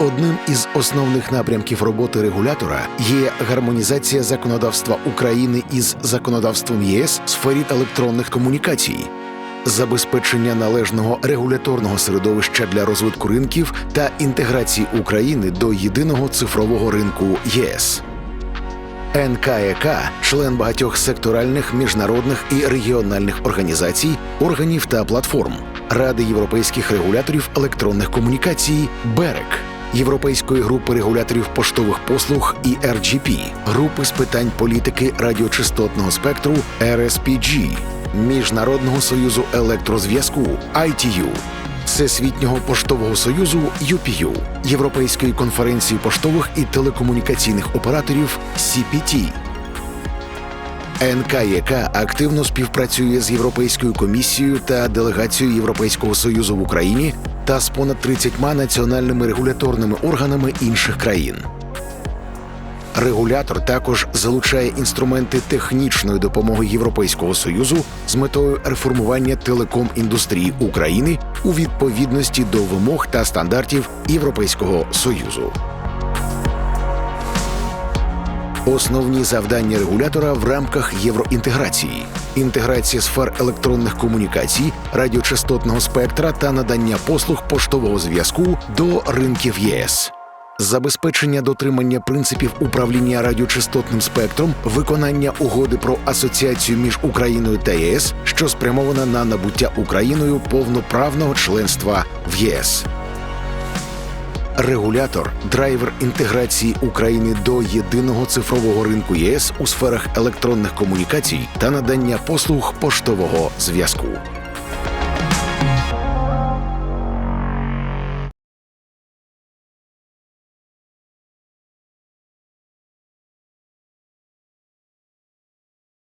Одним із основних напрямків роботи регулятора є гармонізація законодавства України із законодавством ЄС в сфері електронних комунікацій, забезпечення належного регуляторного середовища для розвитку ринків та інтеграції України до єдиного цифрового ринку ЄС. НКЕК – член багатьох секторальних, міжнародних і регіональних організацій, органів та платформ, Ради європейських регуляторів електронних комунікацій БЕРЕК, Європейської групи регуляторів поштових послуг і RGP, групи з питань політики радіочастотного спектру RSPG, Міжнародного союзу електрозв'язку ITU, Всесвітнього поштового союзу UPU, Європейської конференції поштових і телекомунікаційних операторів CPT. НКЄК активно співпрацює з Європейською комісією та делегацією Європейського союзу в Україні та з понад 30 національними регуляторними органами інших країн. Регулятор також залучає інструменти технічної допомоги Європейського союзу з метою реформування телеком-індустрії України у відповідності до вимог та стандартів Європейського союзу. Основні завдання регулятора в рамках євроінтеграції: інтеграція сфер електронних комунікацій, радіочастотного спектра та надання послуг поштового зв'язку до ринків ЄС. Забезпечення дотримання принципів управління радіочастотним спектром, виконання угоди про асоціацію між Україною та ЄС, що спрямована на набуття Україною повноправного членства в ЄС. Регулятор драйвер інтеграції України до єдиного цифрового ринку ЄС у сферах електронних комунікацій та надання послуг поштового зв'язку.